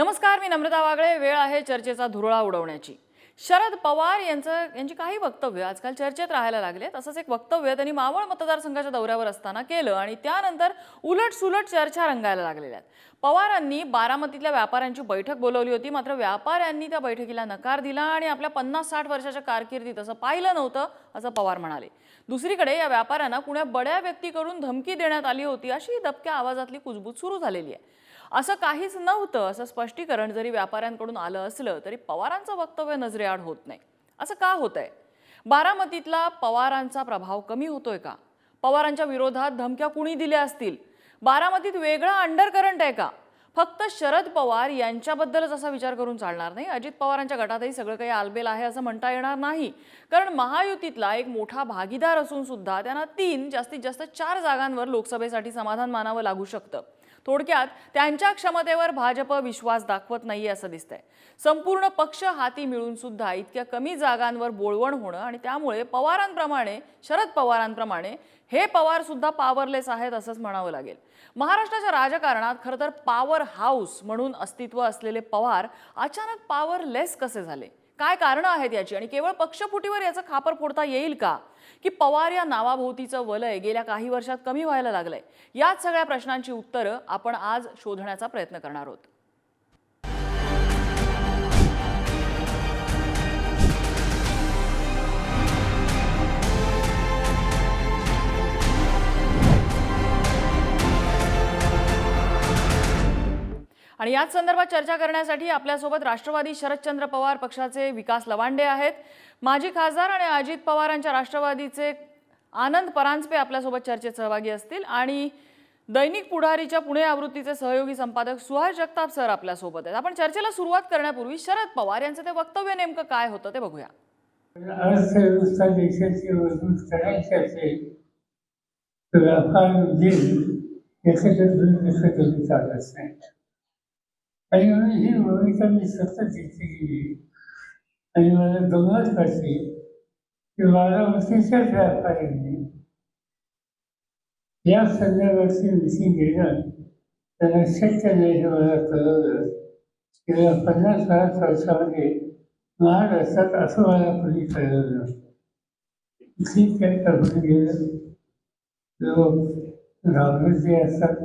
नमस्कार मी नम्रता वागळे. वेळ आहे चर्चेचा धुरळा उडवण्याची. शरद पवार यांचं यांची काही वक्तव्य आजकाल चर्चेत राहायला लागले तसंच एक वक्तव्य त्यांनी मावळ मतदारसंघाच्या दौऱ्यावर असताना केलं आणि त्यानंतर उलट सुलट चर्चा रंगायला लागलेल्या आहेत. पवारांनी बारामतीतल्या व्यापाऱ्यांची बैठक बोलवली होती. मात्र व्यापाऱ्यांनी त्या बैठकीला नकार दिला आणि आपल्या पन्नास साठ वर्षाच्या कारकिर्दीत असं पाहिलं नव्हतं असं पवार म्हणाले. दुसरीकडे या व्यापाऱ्यांना कुण्या बड्या व्यक्तीकडून धमकी देण्यात आली होती अशी दबक्या आवाजातली कुजबूज सुरू झालेली आहे. असं काहीच नव्हतं असं स्पष्टीकरण जरी व्यापाऱ्यांकडून आलं असलं तरी पवारांचं वक्तव्य नजरेआड होत नाही. असं का होतंय? बारामतीतला पवारांचा प्रभाव कमी होतोय का? पवारांच्या विरोधात धमक्या कुणी दिल्या असतील? बारामतीत वेगळा अंडरकरंट आहे का? फक्त शरद पवार यांच्याबद्दलच असा विचार करून चालणार नाही? अजित पवारांच्या गटातही सगळं काही आलबेल आहे असं म्हणता येणार नाही. कारण महायुतीतला एक मोठा भागीदार असून सुद्धा त्यांना तीन जास्तीत जास्त चार जागांवर लोकसभेसाठी समाधान मानावं लागू शकतं. थोडक्यात त्यांच्या क्षमतेवर भाजप विश्वास दाखवत नाही असं दिसतंय. संपूर्ण पक्ष हाती मिळून सुद्धा इतक्या कमी जागांवर बोळवण होणं आणि त्यामुळे पवारांप्रमाणे शरद पवारांप्रमाणे हे पवार सुद्धा पॉवरलेस आहेत असंच म्हणावं लागेल. महाराष्ट्राच्या राजकारणात खरं तर पॉवर हाऊस म्हणून अस्तित्व असलेले पवार अचानक पॉवरलेस कसे झाले? काय कारणं आहेत याची? आणि केवळ पक्षफुटीवर याचं खापर फोडता येईल का? की पवार या नावाभोवतीचं वलय गेल्या काही वर्षात कमी व्हायला लागलंय. याच सगळ्या प्रश्नांची उत्तरं आपण आज शोधण्याचा प्रयत्न करणार आहोत. आणि याच संदर्भात चर्चा करण्यासाठी आपल्यासोबत राष्ट्रवादी शरदचंद्र पवार पक्षाचे विकास लवांडे आहेत. माजी खासदार आणि अजित पवारांच्या राष्ट्रवादीचे आनंद परांजपे आपल्यासोबत चर्चेत सहभागी असतील. आणि दैनिक पुढारीच्या पुणे आवृत्तीचे सहयोगी संपादक सुहास जगताप सर आपल्यासोबत आहेत. आपण चर्चेला सुरुवात करण्यापूर्वी शरद पवार यांचं ते वक्तव्य नेमकं काय होतं ते बघूया. अर्थव्यवस्था देशाची मजबूत करायची असेल तर व्यापार उद्योग याच्याकडे दुर्लक्ष करून चालत नाही आणि म्हणून ही भूमिका मी सतत घेतली गेली आणि मला गंमत वाटली की बारामतीच्याच व्यापाऱ्यांनी या संदर्भाची मिटिंग घेणं त्यांना शक्य नाही हे मला कळवलं गेल्या पन्नास साठ वर्षामध्ये महाराष्ट्रात असं मला कोणी कळलं नव्हतं ठीक आहे करून गेलं लोक घाबरते असतात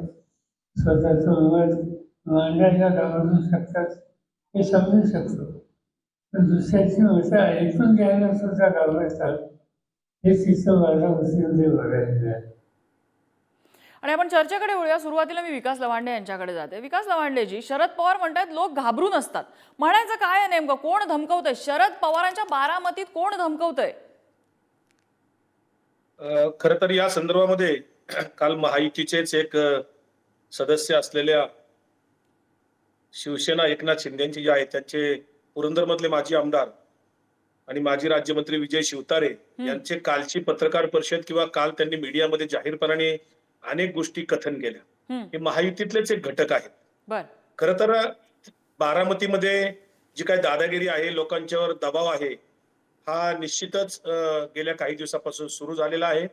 स्वतःचं मत मांडायला घाबरू शकतात हे समजू शकतो. पण दुसऱ्याची मतं ऐकून घ्यायला सुद्धा घाबरतात. हे तिथं माझ्या गोष्टीमध्ये बघायला मिळालं आणि आपण चर्चेकडे वळूया. सुरुवातीला मी विकास लवांडे यांच्याकडे जाते. विकास लवांडेजी शरद पवार म्हणतात लोक घाबरून असतात. म्हणायचं काय आहे नेमकं? कोण धमकवतंय? शरद पवारांच्या बारामतीत कोण धमकवतंय? अ, खरं तर या संदर्भामध्ये काल महायुतीचेच एक सदस्य असलेल्या शिवसेना एकनाथ शिंदेची जे आहेत त्यांचे पुरंदरमधले माजी आमदार आणि माजी राज्यमंत्री विजय शिवतारे यांचे कालची पत्रकार परिषद किंवा काल त्यांनी मीडियामध्ये जाहीरपणाने अनेक गोष्टी कथन केल्या. हे महायुतीतलेच एक घटक आहेत. बर. खरं तर बारामतीमध्ये जी काही दादागिरी आहे लोकांच्यावर दबाव आहे हा निश्चितच गेल्या काही दिवसापासून सुरू झालेला आहे.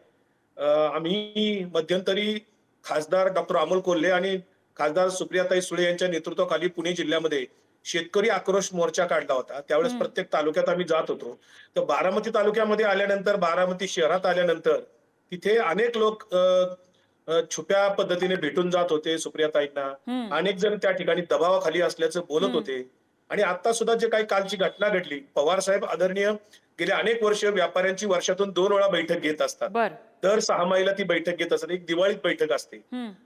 आम्ही मध्यंतरी खासदार डॉक्टर अमोल कोल्हे आणि खासदार सुप्रियाताई सुळे यांच्या नेतृत्वाखाली पुणे जिल्ह्यामध्ये शेतकरी आक्रोश मोर्चा काढला होता. त्यावेळेस. प्रत्येक तालुक्यात आम्ही जात होतो. तर बारामती तालुक्यामध्ये आल्यानंतर बारामती शहरात आल्यानंतर तिथे अनेक लोक छुप्या पद्धतीने भेटून जात होते सुप्रियाताईंना. अनेक जण त्या ठिकाणी दबावाखाली असल्याचं बोलत. होते. आणि आता सुद्धा जे काही कालची घटना घडली पवार साहेब आदरणीय गेले अनेक वर्ष व्यापाऱ्यांची वर्षातून दोन वेळा बैठक घेत असतात. दर सहा महिला ती बैठक घेत असतात. एक दिवाळीत बैठक असते.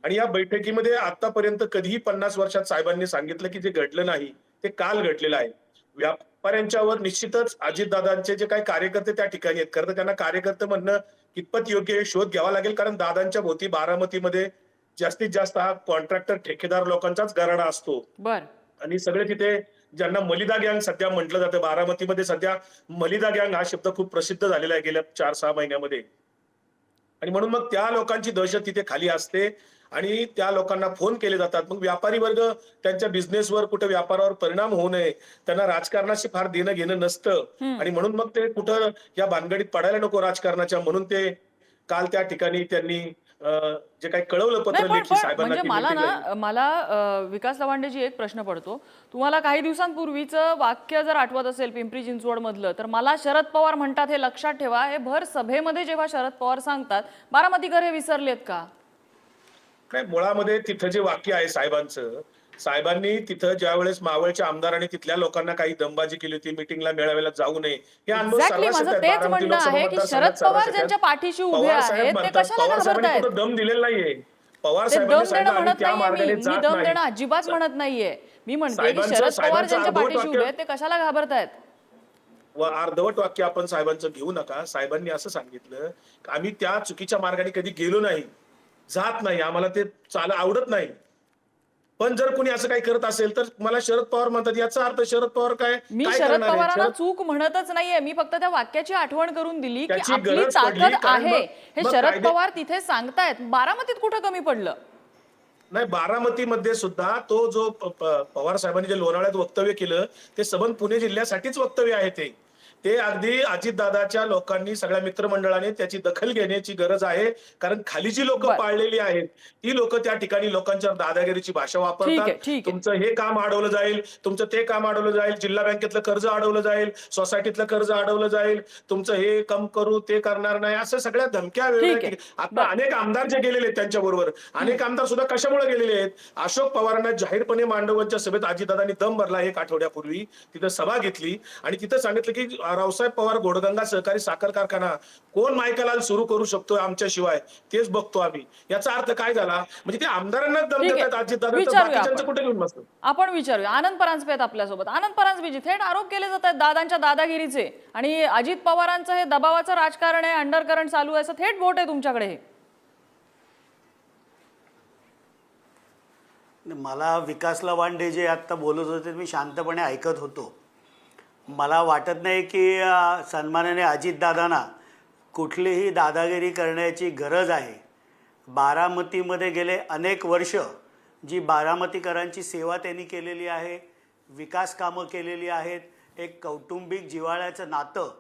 आणि या बैठकीमध्ये आतापर्यंत कधीही पन्नास वर्षात साहेबांनी सांगितलं की जे घडलं नाही ते काल घडलेलं आहे. व्यापाऱ्यांच्यावर निश्चितच अजितदादांचे जे काही कार्यकर्ते त्या ठिकाणी आहेत खरं तर त्यांना कार्यकर्ते म्हणणं कितपत योग्य हे शोध घ्यावा लागेल. कारण दादांच्या भोवती बारामतीमध्ये जास्तीत जास्त हा कॉन्ट्रॅक्टर ठेकेदार लोकांचाच गराडा असतो. आणि सगळे तिथे ज्यांना मलिदा गँग सध्या म्हटलं जातं बारामतीमध्ये सध्या मलिदा गँग हा शब्द खूप प्रसिद्ध झालेला आहे गेल्या चार सहा महिन्यामध्ये. आणि म्हणून मग त्या लोकांची दहशत तिथे खाली असते आणि त्या लोकांना फोन केले जातात. मग व्यापारी वर्ग त्यांच्या बिझनेसवर कुठे व्यापारावर परिणाम होऊ नये त्यांना राजकारणाशी फार देणं घेणं नसतं. आणि म्हणून मग ते कुठं या भानगडीत पडायला नको राजकारणाच्या म्हणून ते काल त्या ठिकाणी त्यांनी जे काही कळवलं पत्र नाही लेखी साहेबांना म्हणजे मला ना मला विकास लवांडेजी एक प्रश्न पडतो. तुम्हाला काही दिवसांपूर्वीचं वाक्य जर आठवत असेल पिंपरी चिंचवड मधलं तर मला शरद पवार म्हणतात हे लक्षात ठेवा. हे भर सभेमध्ये जेव्हा शरद पवार सांगतात बारामतीकर हे विसरलेत का? काय मुळामध्ये तिथं जे वाक्य आहे साहेबांचं साहेबांनी तिथं ज्या वेळेस मावळच्या आमदारांनी तिथल्या लोकांना काही दमबाजी केली होती मिटिंगला मेळाव्याला जाऊ नये हे अनुभव एक्झॅक्टली माझं. तेच म्हणणं आहे की शरद पवार ज्यांच्या. पाठीशी उभे आहेत ते कशाला घाबरतायत? दम दिलेला नाहीये. पवार साहेबांनी अजिबात म्हणत नाहीये. मी म्हणते की शरद पवार ज्यांच्या पाठीशी उभे आहेत ते कशाला घाबरतायत? व अर्धवट वाक्य आपण साहेबांचं घेऊ नका. साहेबांनी असं सांगितलं की आम्ही त्या चुकीच्या मार्गाने कधी गेलो नाही. जात नाही. आम्हाला ते चाल आवडत नाही. पण जर कोणी असं काही करत असेल तर मला शरद पवार म्हणतात याचा अर्थ शरद पवार काय? मी काय शरद करणार आहे? पवारांना शरद- चूक म्हणतच नाहीये. मी फक्त त्या वाक्याची आठवण करून दिली की त्याची आपली गरज पडली, ताकद कारण आहे. मग- हे मग शरद कायदे- पवार तिथे सांगतायत. बारामतीत कुठं कमी पडलं? नाही बारामतीमध्ये सुद्धा तो जो प- प- पवार साहेबांनी जे लोणावळ्यात वक्तव्य केलं ते सबंध पुणे जिल्ह्यासाठीच वक्तव्य आहे ते. ते अगदी अजितदादाच्या लोकांनी सगळ्या मित्रमंडळाने त्याची दखल घेण्याची गरज आहे कारण खाली जी लोक. पाळलेली आहेत ती लोक त्या ठिकाणी लोकांच्या दादागिरीची भाषा वापरतात. तुमचं हे काम अडवलं जाईल तुमचं ते काम अडवलं जाईल जिल्हा बँकेतलं कर्ज अडवलं जाईल सोसायटीतलं कर्ज अडवलं जाईल तुमचं हे कम करू ते करणार नाही असं सगळ्या धमक्या वेगळ्या. आता अनेक आमदार जे गेलेले आहेत त्यांच्या बरोबर अनेक आमदार सुद्धा कशामुळे गेलेले आहेत अशोक पवारांना जाहीरपणे मांडवांच्या सभेत अजितदादांनी दम भरला एक आठवड्यापूर्वी तिथं सभा घेतली आणि तिथं सांगितलं की रावसाहेब पवार घोडगंगा सहकारी साखर कारखाना कोण मायकालाल सुरू करू शकतो आमच्याशिवाय तेच बघतो आम्ही. याचा अर्थ काय झाला? म्हणजे ते आमदारांना दम ठीक आहे. देतात विचारूया आपण. कुठे घेऊन बसतात आपण विचारूया. आनंद परांजपे आहेत आपल्यासोबत. आनंद परांजपेजी थेट आरोप केले जात आहेत दादांच्या दादागिरीचे. आणि अजित पवारांचं हे दबावाचं राजकारण आहे अंडरकरंट चालू आहे असं थेट बोट आहे तुमच्याकडे हे. मला विकास लवांडे जे आत्ता बोलत होते मी शांतपणे ऐकत होतो. मला वाटत नाही की सन्मानाने अजितदादांना कुठलीही दादागिरी करण्याची गरज आहे. बारामतीमध्ये गेले अनेक वर्ष जी बारामतीकरांची सेवा त्यांनी केलेली आहे विकास कामं केलेली आहेत एक कौटुंबिक जिव्हाळ्याचं नातं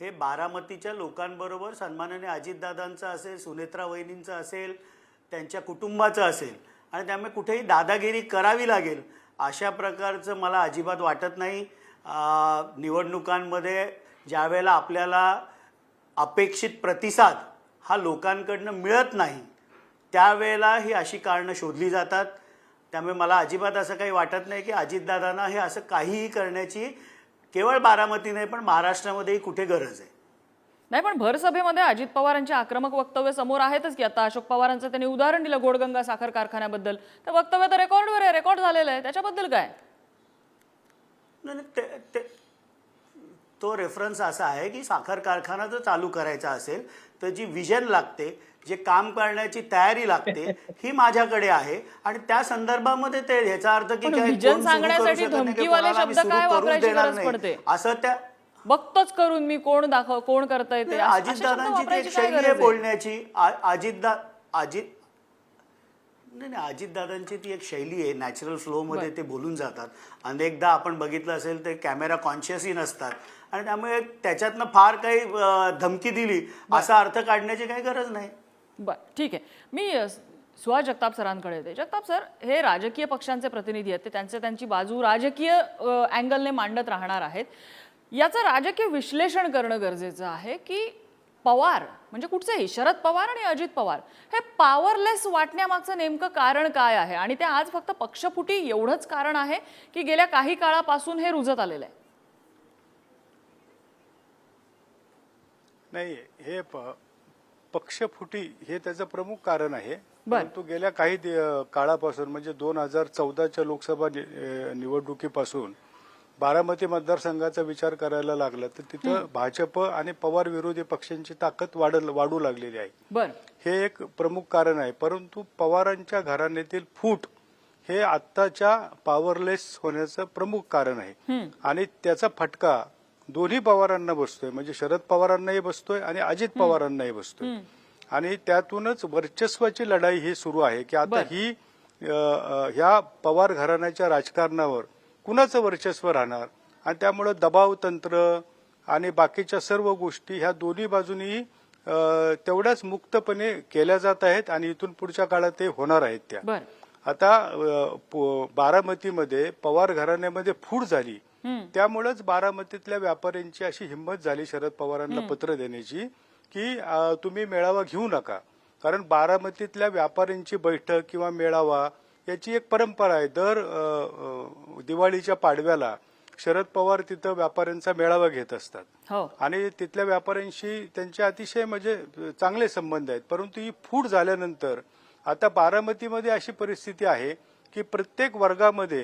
हे बारामतीच्या लोकांबरोबर सन्मानाने अजितदादांचं असेल सुनेत्रा वहिनींचं असेल त्यांच्या कुटुंबाचं असेल आणि त्यामुळे कुठेही दादागिरी करावी लागेल अशा प्रकारचं मला अजिबात वाटत नाही. निवडणुकांमध्ये ज्यावेळेला आपल्याला अपेक्षित प्रतिसाद हा लोकांकडनं मिळत नाही त्यावेळेला ही अशी कारणं शोधली जातात. त्यामुळे मला अजिबात असं काही वाटत नाही की अजितदादांना हे असं काहीही करण्याची केवळ बारामती नाही पण महाराष्ट्रामध्येही कुठे गरज आहे. नाही पण भरसभेमध्ये अजित पवारांची आक्रमक वक्तव्य समोर आहेतच की आता अशोक पवारांचं त्यांनी उदाहरण दिलं गोडगंगा साखर कारखान्याबद्दल. तर वक्तव्य तर रेकॉर्डवर आहे रेकॉर्ड झालेलं आहे. त्याच्याबद्दल काय? नाही ते ते तो रेफरन्स असा आहे की साखर कारखाना जर चालू करायचा असेल तर जी विजन लागते जे काम करण्याची तयारी लागते ही माझ्याकडे आहे आणि त्या संदर्भामध्ये ते ह्याचा अर्थ की काय करू सांगण्यासाठी धमकीवाले शब्द काय वापरायची गरज. पडते? असं त्या बघतोच करून मी कोण दाखव कोण करताय ते असे शब्द अजितदादांची एक शैली आहे? बोलण्याची अजितदा अजित नाही नाही अजितदादांची ती एक शैली आहे नॅचरल फ्लोमध्ये ते बोलून जातात. अनेकदा आपण बघितलं असेल ते कॅमेरा कॉन्शियसही नसतात. आणि त्यामुळे त्याच्यातनं फार काही धमकी दिली असा अर्थ काढण्याची काही गरज नाही. बर ठीक आहे. मी अ, सुहास जगताप सरांकडे येते. जगताप सर हे राजकीय पक्षांचे प्रतिनिधी आहेत. ते त्यांचे त्यांची बाजू राजकीय अँगलने मांडत राहणार आहेत. याचं राजकीय विश्लेषण करणं गरजेचं आहे की पवार म्हणजे कुठचेही शरद पवार आणि अजित पवार हे पॉवरलेस वाटण्यामागचं नेमकं कारण काय आहे? आणि ते आज फक्त पक्षफुटी एवढंच कारण आहे की गेल्या काही काळापासून हे रुजत आलेलं आहे. नाही हे पक्षफुटी हे त्याचं प्रमुख कारण आहे. परंतु गेल्या काही काळापासून म्हणजे दोन हजार चौदाच्या लोकसभा निवडणुकीपासून बारामती मतदारसंघाचा विचार करायला लागला तर तिथं भाजप आणि पवार विरोधी पक्षांची ताकद वाढ वाढू लागलेली आहे. बर. हे एक प्रमुख कारण आहे. परंतु पवारांच्या घराण्यातील फूट हे आत्ताच्या पॉवरलेस होण्याचं प्रमुख कारण आहे. आणि त्याचा फटका दोन्ही पवारांना बसतोय. म्हणजे शरद पवारांनाही बसतोय आणि अजित पवारांनाही बसतोय. आणि त्यातूनच वर्चस्वाची लढाई ही सुरू आहे की आता. ही ह्या पवार घराण्याच्या राजकारणावर कुणाचं वर्चस्व राहणार? आणि त्यामुळं दबाव तंत्र आणि बाकीच्या सर्व गोष्टी ह्या दोन्ही बाजूनी तेवढ्याच मुक्तपणे केल्या जात आहेत आणि इथून पुढच्या काळात ते होणार आहेत त्या. आता बारामतीमध्ये पवार घराण्यामध्ये फूट झाली. त्यामुळेच बारामतीतल्या व्यापाऱ्यांची अशी हिंमत झाली शरद पवारांना पत्र देण्याची की तुम्ही मेळावा घेऊ नका. कारण बारामतीतल्या व्यापाऱ्यांची बैठक किंवा मेळावा याची एक परंपरा आहे. दर दिवाळीच्या पाडव्याला शरद पवार तिथं व्यापाऱ्यांचा मेळावा घेत असतात. हो. आणि तिथल्या व्यापाऱ्यांशी त्यांचे अतिशय म्हणजे चांगले संबंध आहेत. परंतु ही फूट झाल्यानंतर आता बारामतीमध्ये अशी परिस्थिती आहे की प्रत्येक वर्गामध्ये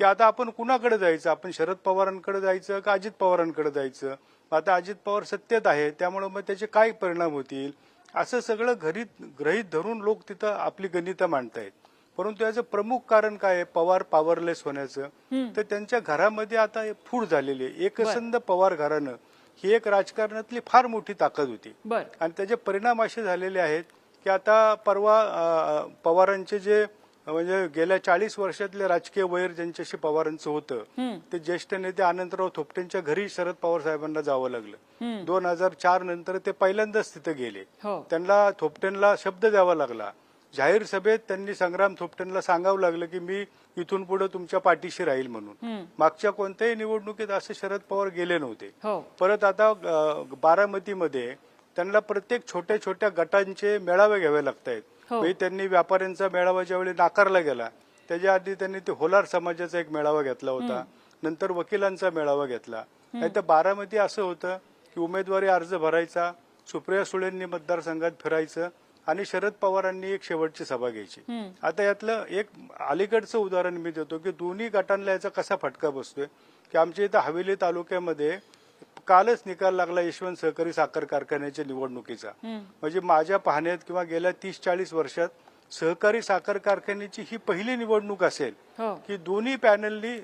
की आता आपण कुणाकडे जायचं? आपण शरद पवारांकडे जायचं का अजित पवारांकडे जायचं? आता अजित पवार सत्तेत आहे त्यामुळे मग त्याचे काय परिणाम होतील? असं सगळं घरीत ग्रहित धरून लोक तिथं आपली गणितं मांडतायत. परंतु याचं प्रमुख कारण काय आहे? पवार पॉवरलेस होण्याचं. तर त्यांच्या घरामध्ये आता फूट झालेली आहे. एकसंध पवार घरानं ही एक राजकारणातली फार मोठी ताकद होती. बर. आणि त्याचे परिणाम असे झालेले आहेत की आता परवा पवारांचे जे म्हणजे गेल्या चाळीस वर्षातले राजकीय वैर ज्यांच्याशी पवारांचं होतं ते ज्येष्ठ नेते अनंतराव थोपटेंच्या घरी शरद पवार साहेबांना जावं लागलं. दोन हजार चार नंतर ते पहिल्यांदाच तिथे गेले. हो. त्यांना थोपटेंना शब्द द्यावा लागला. जाहीर सभेत त्यांनी संग्राम थोपटेंना सांगावं लागलं की मी इथून पुढे तुमच्या पाठीशी राहील म्हणून. मागच्या कोणत्याही निवडणुकीत असे शरद पवार गेले नव्हते. हो. परत आता बारामतीमध्ये त्यांना प्रत्येक छोट्या छोट्या गटांचे मेळावे घ्यावे लागत आहेत हो. म्हणजे त्यांनी व्यापाऱ्यांचा मेळावा ज्यावेळी नाकारला गेला त्याच्या आधी त्यांनी ते होलार समाजाचा एक मेळावा घेतला होता. नंतर वकिलांचा मेळावा घेतला. नाही तर बारामती असं होतं की उमेदवारी अर्ज भरायचा सुप्रिया सुळेंनी मतदारसंघात फिरायचं आणि शरद पवारांनी एक शेवटची सभा घ्यायची. आता यातलं एक अलीकडचं उदाहरण मी देतो की दोन्ही गटांना याचा कसा फटका बसतोय? की आमच्या इथं हवेली तालुक्यामध्ये कालच निकाल लागला यशवंत सहकारी साखर कारखान्याच्या निवडणुकीचा. म्हणजे माझ्या पाहण्यात किंवा गेल्या तीस चाळीस वर्षात सहकारी साखर कारखान्याची ही पहिली निवडणूक असेल हो. की दोन्ही पॅनलनी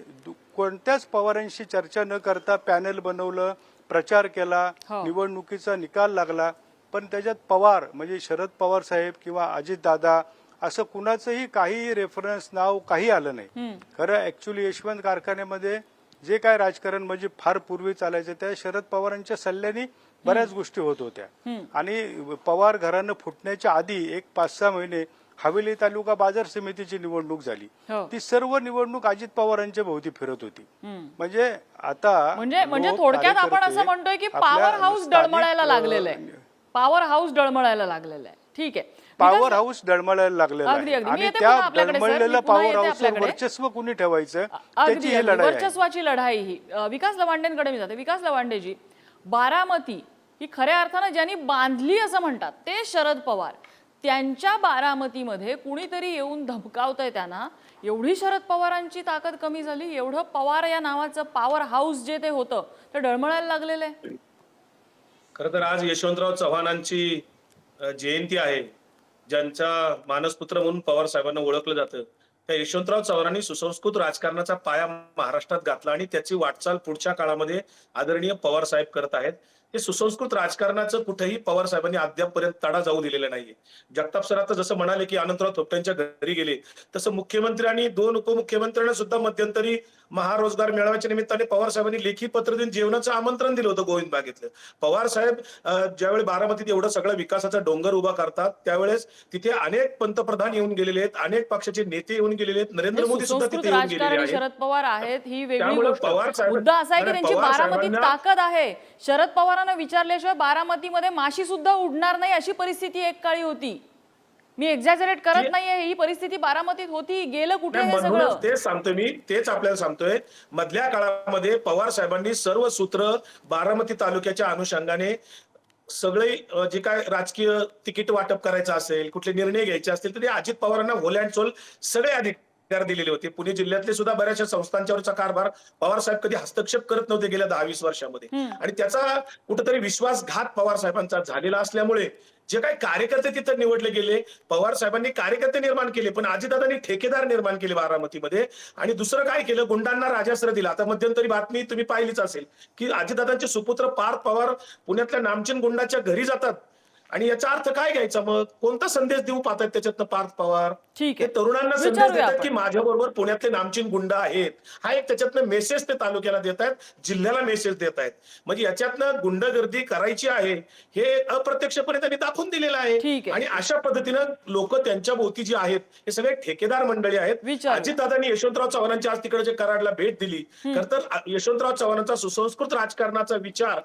कोणत्याच पवारांशी चर्चा न करता पॅनल बनवलं प्रचार केला हो. निवडणुकीचा निकाल लागला पण त्याच्यात पवार म्हणजे शरद पवार साहेब किंवा अजित दादा असं कुणाचंही काही रेफरन्स नाव काही आलं नाही. खरं ऍक्च्युली यशवंत कारखान्यामध्ये जे काय राजकारण म्हणजे फार पूर्वी चालायचं त्या शरद पवारांच्या सल्ल्याने बऱ्याच गोष्टी होत होत्या. आणि पवार घरानं फुटण्याच्या आधी एक पाच सहा महिने हवेली तालुका बाजार समितीची निवडणूक झाली. हो. ती सर्व निवडणूक अजित पवारांच्या भोवती फिरत होती. म्हणजे आता म्हणजे म्हणजे थोडक्यात आपण असं म्हणतोय की पॉवर हाऊस डळमळायला लागलेलं आहे. पॉवर हाऊस डळमळायला लागलेलं आहे ठीक आहे पॉवर हाऊस डळमळायला लागलेला अगदी, आहे अगदी. मी आणि येते त्या आपल्याकडे, सर. मी डळमळलेल्या पुन्हा पॉवर येते हाऊसवर आपल्याकडे. वर्चस्व कुणी ठेवायचं त्याची अगदी ही अगदी. लढाई आहे वर्चस्वाची लढाई ही अ, विकास लवांडेंकडे मी जाते विकास लवांडेजी बारामती ही खऱ्या अर्थानं ज्यांनी बांधली असं म्हणतात ते शरद पवार त्यांच्या बारामतीमध्ये कुणीतरी येऊन धमकावतंय त्यांना एवढी शरद पवारांची ताकद कमी झाली एवढं पवार या नावाचं पॉवर हाऊस जे ते होतं ते डळमळायला लागलेलं आहे खर तर आज यशवंतराव चव्हाणांची जयंती आहे ज्यांचा मानसपुत्र म्हणून पवार साहेबांना ओळखलं जातं. त्या यशवंतराव चव्हाणांनी सुसंस्कृत राजकारणाचा पाया महाराष्ट्रात घातला आणि त्याची वाटचाल पुढच्या काळामध्ये आदरणीय पवार साहेब करत आहेत. हे सुसंस्कृत राजकारणाचं कुठेही पवार साहेबांनी अद्यापपर्यंत तडा जाऊ दिलेला नाहीये. जगताप सर आता जसं म्हणाले की अनंतराव थोपट्यांच्या घरी गेले तसं मुख्यमंत्री आणि दोन उपमुख्यमंत्र्यांना सुद्धा मध्यंतरी महारोजगार मेळाव्याच्या निमित्ताने पवार साहेबांनी लेखी पत्र देऊन जेवणाचं आमंत्रण दिलं होतं गोविंद बागेतलं. पवार साहेब ज्यावेळी बारामतीत एवढं सगळं विकासाचा डोंगर उभा करतात त्यावेळेस तिथे अनेक पंतप्रधान येऊन गेलेले आहेत अनेक पक्षाचे नेते येऊन गेलेले आहेत नरेंद्र मोदी सुद्धा तिथे येऊन गेलेले शरद पवार आहेत ही वेगळी पवार साहेब- मुद्दा असा आहे की त्यांची बारामतीत ताकद आहे. शरद पवारांना विचारल्याशिवाय बारामतीमध्ये माशी सुद्धा उडणार नाही अशी परिस्थिती एक काळी होती. मी एक्झॅजरेट करत नाहीये ही परिस्थिती बारामतीत होती गेलं कुठे हे म्हणूनच तेच सांगतोय मी तेच आपल्याला सांगतोय. मधल्या काळामध्ये पवार साहेबांनी सर्व सूत्र बारामती तालुक्याच्या अनुषंगाने सगळे अ, जे काय राजकीय तिकीट वाटप करायचं असेल कुठले निर्णय घ्यायचे असतील तर ते अजित पवारांना होल अँड सोल सगळे अधिकार दिलेले होते. पुणे जिल्ह्यातले सुद्धा बऱ्याचशा संस्थांच्यावरचा कारभार पवार साहेब कधी हस्तक्षेप करत नव्हते गेल्या दहा वीस वर्षामध्ये आणि त्याचा कुठेतरी विश्वासघात पवार साहेबांचा झालेला असल्यामुळे जे काही कार्यकर्ते तिथं निवडले गेले पवार साहेबांनी कार्यकर्ते निर्माण केले पण अजितदादांनी ठेकेदार निर्माण केले बारामतीमध्ये. आणि दुसरं काय केलं? गुंडांना राजाश्रय दिला. आता मध्यंतरी बातमी तुम्ही पाहिलीच असेल की अजितदादांचे सुपुत्र पार्थ पवार पुण्यातल्या नामचीन गुंडाच्या घरी जातात. आणि याचा अर्थ काय घ्यायचा मग? कोणता संदेश देऊ पाहतात त्याच्यातनं पार्थ पवार? ठीक हे आहे. तरुणांना संदेश देतात की. माझ्या बरोबर पुण्यातले नामचीन गुंड आहेत. हा एक त्याच्यातनं मेसेज ते तालुक्याला देत आहेत जिल्ह्याला मेसेज देत आहेत म्हणजे याच्यातनं गुंडगर्दी करायची आहे हे अप्रत्यक्षपणे त्यांनी दाखवून दिलेलं आहे. आणि अशा पद्धतीनं लोक त्यांच्या भोवती जी आहेत हे सगळे ठेकेदार मंडळी आहेत. अजितदादांनी यशवंतराव चव्हाणांची आज तिकडच्या कराडला भेट दिली खर तर यशवंतराव चव्हाणांचा सुसंस्कृत राजकारणाचा विचार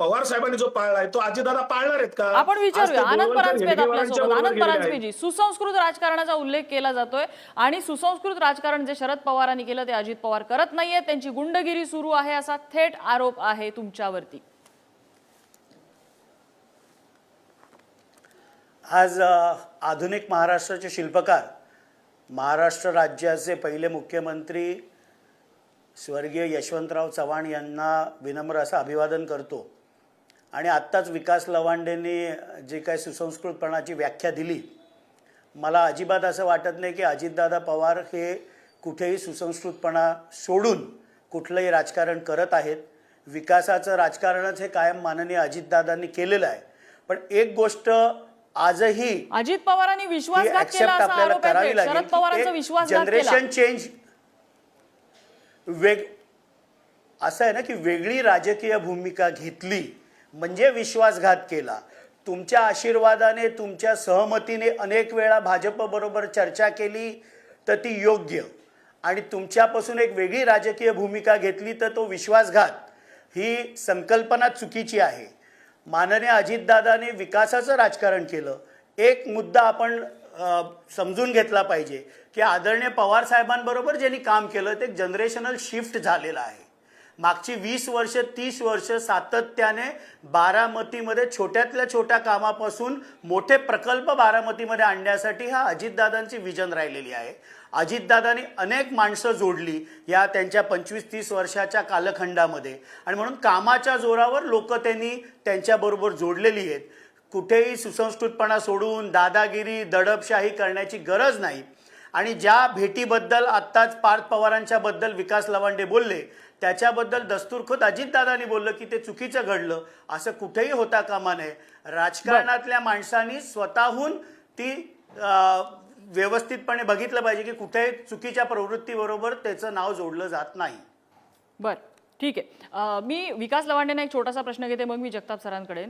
पवार साहेबांनी जो पाळलाय तो अजितदादा पाळणार आहेत का? आपण विचारूया आनंद परांजपे आपल्यासोबत आनंद. परांजपेजी सुसंस्कृत राजकारणाचा उल्लेख केला जातोय आणि सुसंस्कृत राजकारण जे शरद पवारांनी केलं ते अजित पवार करत नाहीये त्यांची गुंडगिरी सुरू आहे असा थेट आरोप आहे तुमच्यावरती. आज आधुनिक महाराष्ट्राचे शिल्पकार महाराष्ट्र राज्याचे पहिले मुख्यमंत्री स्वर्गीय यशवंतराव चव्हाण यांना विनम्र असं अभिवादन करतो. आणि आत्ताच विकास लवांडेंनी जी काय सुसंस्कृतपणाची व्याख्या दिली मला अजिबात असं वाटत नाही की अजितदादा पवार हे कुठेही सुसंस्कृतपणा सोडून कुठलंही राजकारण करत आहेत. विकासाचं राजकारणच हे कायम माननीय अजितदादांनी केलेलं आहे. पण एक गोष्ट आजही अजित पवारांनी विश्वासघात केला ऍक्सेप्ट असा आपल्याला करावी. लागेल जनरेशन चेंज वेग असं आहे ना की वेगळी राजकीय भूमिका घेतली. म्हणजे विश्वासघात केला. तुमच्या आशीर्वादाने तुमच्या सहमतीने अनेक वेळा भाजपबरोबर चर्चा केली तर ती योग्य. आणि तुमच्यापासून एक वेगळी राजकीय भूमिका घेतली तर तो विश्वासघात ही संकल्पना चुकीची आहे. माननीय अजितदादाने विकासाचं राजकारण केलं. एक मुद्दा आपण समजून घेतला पाहिजे की आदरणीय पवार साहेबांबरोबर ज्यांनी काम केलं ते जनरेशनल शिफ्ट झालेलं आहे. मागची वीस वर्ष तीस वर्ष सातत्याने बारामतीमध्ये छोट्यातल्या छोट्या कामापासून मोठे प्रकल्प बारामतीमध्ये आणण्यासाठी हा अजितदादांची विजन राहिलेली आहे. अजितदादांनी अनेक माणसं जोडली या त्यांच्या पंचवीस तीस वर्षाच्या कालखंडामध्ये. आणि म्हणून कामाच्या जोरावर लोक त्यांनी त्यांच्याबरोबर जोडलेली आहेत. कुठेही सुसंस्कृतपणा सोडून दादागिरी दडपशाही करण्याची गरज नाही. आणि ज्या भेटीबद्दल आत्ताच पार्थ पवारांच्या बद्दल विकास लवांडे बोलले त्याच्याबद्दल दस्तूरखुद अजितदादांनी बोललं की ते चुकीचं घडलं असं कुठेही होता कामा नये. राजकारणातल्या माणसांनी स्वतःहून ती व्यवस्थितपणे बघितलं पाहिजे की कुठे चुकीच्या प्रवृत्तीबरोबर त्याचं नाव जोडलं जात नाही. बर. ठीक आहे. मी विकास लवांडेंना एक छोटासा प्रश्न घेते मग मी जगताप सरांकडे.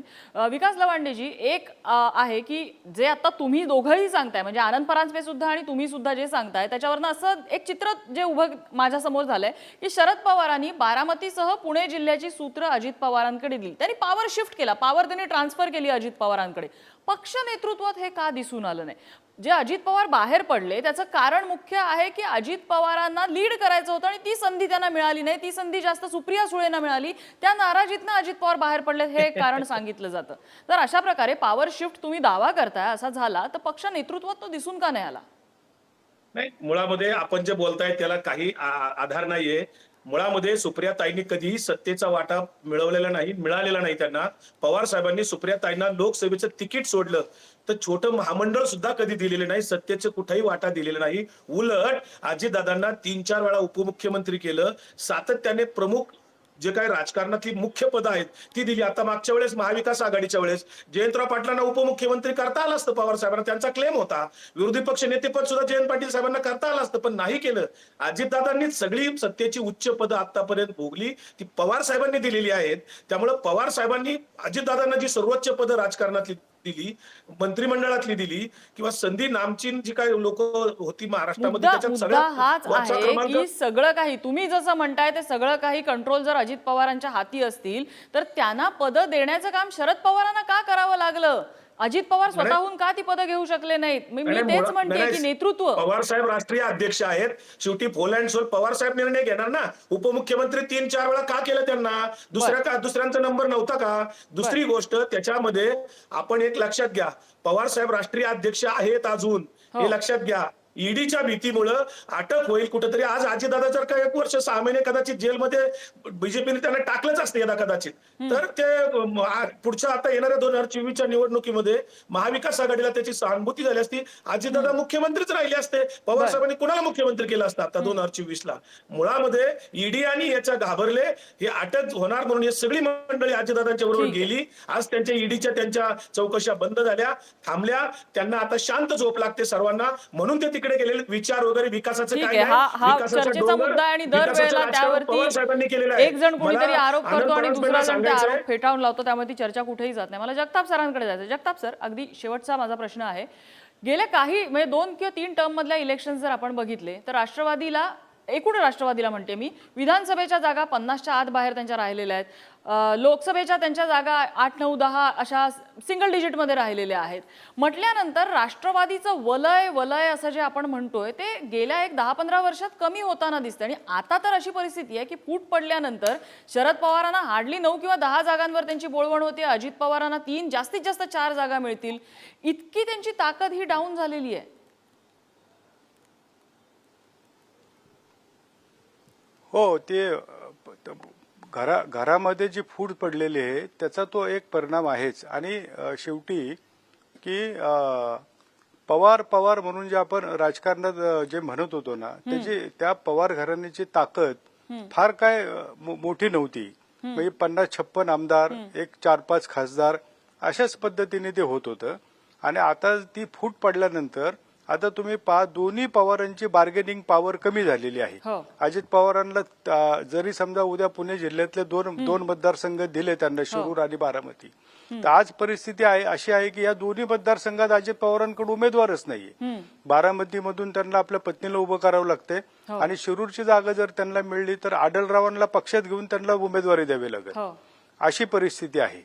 विकास लवांडेजी एक आहे की जे आता तुम्ही दोघंही सांगताय म्हणजे आनंद परांजपे सुद्धा आणि तुम्ही सुद्धा जे सांगताय त्याच्यावरनं असं एक चित्र जे उभं माझ्यासमोर झालंय की शरद पवारांनी बारामतीसह पुणे जिल्ह्याची सूत्र अजित पवारांकडे दिली. त्यांनी पॉवर शिफ्ट केला. पॉवर त्यांनी ट्रान्सफर केली अजित पवारांकडे. पक्ष नेतृत्वात हे का दिसून आलं नाही? जे अजित पवार बाहेर पडले त्याचं कारण मुख्य आहे की अजित पवारांना लीड करायचं होतं आणि ती संधी त्यांना मिळाली नाही. ती संधी जास्त सुप्रिया सुळेंना मिळाली. त्या नाराजीतनं अजित पवार बाहेर पडले हे कारण सांगितलं जातं. तर अशा प्रकारे पॉवर शिफ्ट तुम्ही दावा करताय असा झाला तर पक्ष नेतृत्वात तो दिसून का नाही आला? नाही मुळामध्ये आपण जे बोलताय त्याला काही आधार नाहीये. मुळामध्ये सुप्रिया ताईंनी कधीही सत्तेचा वाटा मिळवलेला नाही मिळालेला नाही त्यांना. पवार साहेबांनी सुप्रिया ताईंना लोकसभेचं तिकीट सोडलं. तर छोटं महामंडळ सुद्धा कधी दिलेले नाही सत्तेचे कुठेही वाटा दिलेले नाही. उलट अजितदादांना तीन चार वेळा उपमुख्यमंत्री केलं. सातत्याने प्रमुख जे काही राजकारणातली मुख्य पदं आहेत ती दिली. आता मागच्या वेळेस महाविकास आघाडीच्या वेळेस जयंतराव पाटलांना उपमुख्यमंत्री करता आलं असतं पवार साहेबांना. त्यांचा क्लेम होता. विरोधी पक्ष नेतेपद सुद्धा जयंत पाटील साहेबांना करता आलं असतं पण नाही केलं. अजितदादांनीच सगळी सत्तेची उच्च पदं आतापर्यंत भोगली. ती पवार साहेबांनी दिलेली आहेत. त्यामुळे पवार साहेबांनी अजितदादांना जी सर्वोच्च पदं राजकारणातली दिली मंत्रिमंडळातली दिली किंवा संधी नामचीन जी काही लोक होती महाराष्ट्रामध्ये त्याच्यात सगळं काही तुम्ही जसं म्हणताय ते सगळं काही कंट्रोल जर अजित पवारांच्या हाती असतील तर त्यांना पदं देण्याचं काम शरद पवारांना का करावं लागलं? अजित पवार स्वतःहून का ती पदं घेऊ शकले नाहीत? मी तेच म्हणते की नेतृत्व. पवार साहेब राष्ट्रीय अध्यक्ष आहेत. शेवटी फोल अँड सोल पवार साहेब निर्णय घेणार ना? उपमुख्यमंत्री तीन चार वेळा का केलं त्यांना? दुसऱ्या का दुसऱ्यांचा नंबर नव्हता का? दुसरी गोष्ट त्याच्यामध्ये आपण एक लक्षात घ्या. पवार साहेब राष्ट्रीय अध्यक्ष आहेत अजून. हो. हे. लक्षात घ्या. ईडीच्या भीतीमुळं अटक होईल कुठेतरी. आज अजितदादा जर का एक वर्ष सहा महिने कदाचित जेलमध्ये बीजेपीने त्यांना टाकलंच असतं यदा कदाचित. तर ते पुढच्या आता येणाऱ्या दोन हजार चोवीसच्या निवडणुकीमध्ये महाविकास आघाडीला त्याची सहानुभूती झाली असती. अजितदादा मुख्यमंत्रीच राहिले असते. पवार साहेबांनी कुणाला मुख्यमंत्री केलं असतं आता दोन हजार चोवीस ला मुळामध्ये ईडी आणि याच्या घाबरले हे अटक होणार म्हणून हे सगळी मंडळी अजितदादांच्या बरोबर. गेली. आज त्यांच्या ईडीच्या त्यांच्या चौकशा बंद झाल्या थांबल्या. त्यांना आता शांत झोप लागते सर्वांना. म्हणून ते तिकडे गेलेले विचार वगैरे विकासाचं ठीक आहे. हा हा चर्चेचा मुद्दा आहे आणि साहेबांनी केलेलं त्यावरती. एक जण कुणीतरी आरोप करतो आणि दुसरा जण ते सांगायचं आरोप फेटाळून लावतो. त्यामुळे ती चर्चा कुठेही जात नाही. मला जगताप सरांकडे जायचं जगताप सर अगदी शेवटचा माझा प्रश्न आहे. गेल्या काही म्हणजे दोन किंवा तीन टर्म मधल्या इलेक्शन जर आपण बघितले तर राष्ट्रवादीला एकूण राष्ट्रवादीला म्हणते मी विधानसभेच्या जागा पन्नासच्या आत बाहेर त्यांच्या राहिलेल्या आहेत. लोकसभेच्या त्यांच्या जागा आठ नऊ दहा अशा सिंगल डिजिटमध्ये राहिलेल्या आहेत. म्हटल्यानंतर राष्ट्रवादीचं वलय वलय असं जे आपण म्हणतोय ते गेल्या एक दहा पंधरा वर्षात कमी होताना दिसतं आणि आता तर अशी परिस्थिती आहे की फूट पडल्यानंतर शरद पवारांना हार्डली नऊ किंवा दहा जागांवर त्यांची बोळवण होते अजित पवारांना तीन जास्तीत जास्त चार जागा मिळतील. इतकी त्यांची ताकद ही डाऊन झालेली आहे. हो ते घरा घरामध्ये जी फूट पडलेली आहे त्याचा तो एक परिणाम आहेच. आणि शेवटी की पवार पवार म्हणून जे आपण राजकारणात जे म्हणत होतो ना त्याची त्या पवार घराण्याची ताकद फार काय मोठी नव्हती. म्हणजे पन्नास छप्पन आमदार एक चार पाच खासदार अशाच पद्धतीने ते होत होतं. आणि आता ती फूट पडल्यानंतर आता तुम्ही पहा दोन्ही पवारांची बार्गेनिंग पॉवर कमी झालेली आहे. हो. अजित पवारांना जरी समजा उद्या पुणे जिल्ह्यातले दोन दोन मतदारसंघ दिले त्यांना शिरूर आणि बारामती तर आज परिस्थिती आहे अशी आहे की या दोन्ही मतदारसंघात अजित पवारांकडे उमेदवारच नाहीये. बारामतीमधून त्यांना आपल्या पत्नीला उभं करावं लागते आणि शिरूरची जागा जर त्यांना मिळली तर आढळरावांना पक्षात घेऊन त्यांना उमेदवारी द्यावी लागेल. हो. अशी परिस्थिती आहे.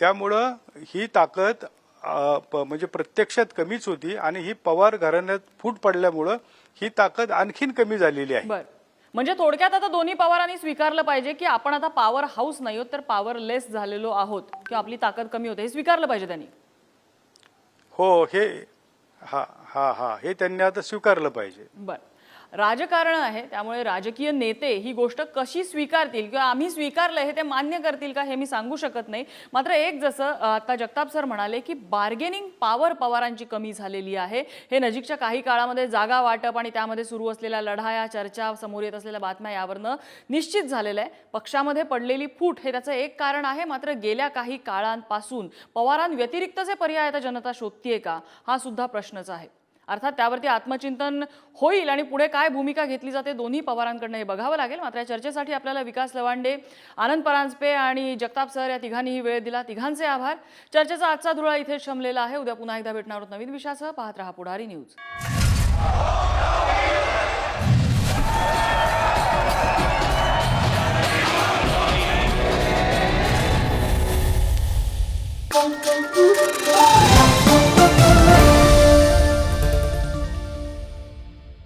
त्यामुळं ही ताकद म्हणजे प्रत्यक्षात कमीच होती आणि ही पवार घराण्यात फूट पडल्यामुळं ही ताकद आणखीन कमी झालेली आहे. म्हणजे थोडक्यात आता दोन्ही पवारांनी स्वीकारलं पाहिजे की आपण आता पॉवर हाऊस नाही आहोत तर पॉवर लेस झालेलो आहोत. किंवा आपली ताकद कमी होते. हे स्वीकारलं पाहिजे त्यांनी. हो हे हा हा हा हे त्यांनी आता स्वीकारलं पाहिजे. बर. राजकारण आहे त्यामुळे राजकीय नेते ही गोष्ट कशी स्वीकारतील किंवा आम्ही स्वीकारलं हे ते मान्य करतील का हे मी सांगू शकत नाही. मात्र एक जसं आता जगताप सर म्हणाले की बार्गेनिंग पॉवर पवारांची कमी झालेली आहे. हे नजीकच्या काही काळामध्ये जागा वाटप आणि त्यामध्ये सुरू असलेल्या लढाया चर्चा समोर येत असलेल्या बातम्या यावरनं निश्चित झालेलं आहे. पक्षामध्ये पडलेली फूट हे त्याचं एक कारण आहे. मात्र गेल्या काही काळांपासून पवारांव्यतिरिक्तचे पर्याय आता जनता शोधतीये का? हा सुद्धा प्रश्नच आहे. अर्थात त्यावरती आत्मचिंतन होईल आणि पुढे काय भूमिका घेतली जाते दोन्ही पवारांकडनं हे बघावं लागेल. मात्र या चर्चेसाठी आपल्याला विकास लवांडे आनंद परांजपे आणि जगताप सर या तिघांनीही वेळ दिला. तिघांचे आभार. चर्चेचा आजचा धुळा इथे शमलेला आहे. उद्या पुन्हा एकदा भेटणार आहोत नवीन विषयासह. पाहत रहा पुढारी न्यूज.